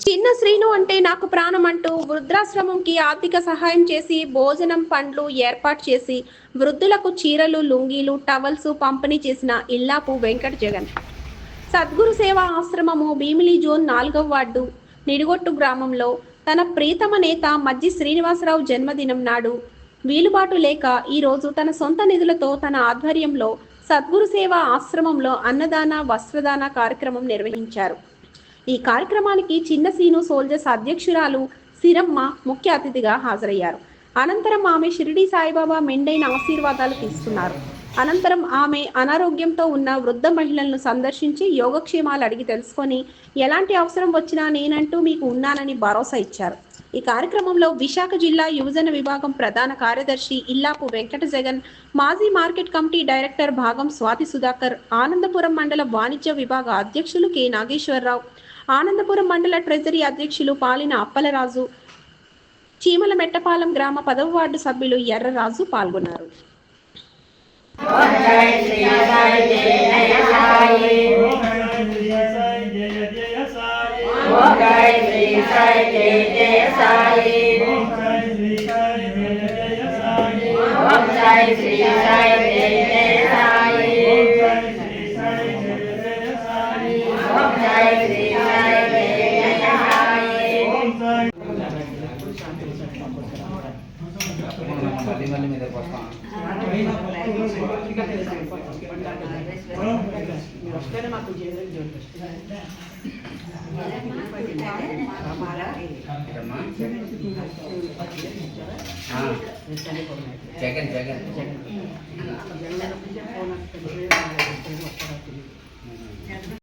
చిన్న శ్రీను అంటే నాకు ప్రాణం అంటూ వృద్ధాశ్రమంకి ఆర్థిక సహాయం చేసి భోజనం పండ్లు ఏర్పాటు చేసి వృద్ధులకు చీరలు లుంగీలు టవల్స్ పంపిణీ చేసిన ఇల్లాపు వెంకట జగన్. సద్గురు సేవా ఆశ్రమము భీమిలి జోన్ నాలుగవ వార్డు నిడిగొట్టు గ్రామంలో తన ప్రీతమ నేత మజ్జి శ్రీనివాసరావు జన్మదినం నాడు వీలుబాటు లేక ఈరోజు తన సొంత నిధులతో తన ఆధ్వర్యంలో సద్గురు సేవా ఆశ్రమంలో అన్నదాన వస్త్రదాన కార్యక్రమం నిర్వహించారు. ఈ కార్యక్రమానికి చిన్న సీను సోల్జర్స్ అధ్యక్షురాలు సిరమ్మ ముఖ్య అతిథిగా హాజరయ్యారు. అనంతరం ఆమె షిరిడి సాయిబాబా మెండైన ఆశీర్వాదాలు తీసుకున్నారు. అనంతరం ఆమె అనారోగ్యంతో ఉన్న వృద్ధ మహిళలను సందర్శించి యోగక్షేమాలు అడిగి తెలుసుకొని ఎలాంటి అవసరం వచ్చినా నేనంటూ మీకు ఉన్నానని భరోసా ఇచ్చారు. ఈ కార్యక్రమంలో విశాఖ జిల్లా యువజన విభాగం ప్రధాన కార్యదర్శి ఇల్లాపు వెంకట జగన్ మాజీ మార్కెట్ కమిటీ డైరెక్టర్ భాగం స్వాతి సుధాకర్ ఆనందపురం మండల వాణిజ్య విభాగ అధ్యక్షులు కె నాగేశ్వరరావు ఆనందపురం మండల ట్రెజరీ అధ్యక్షులు పాలిన అప్పలరాజు చీమల మెట్టపాలెం గ్రామ పదవ వార్డు సభ్యులు ఎర్రరాజు పాల్గొన్నారు ఓం सैते ते साई ओम साई श्री साई ते साई ओम साई श्री साई ते మళ్ళీ మళ్ళీ మీద వస్తాం ఏమ్మా? ఆ. జగన్ జగన్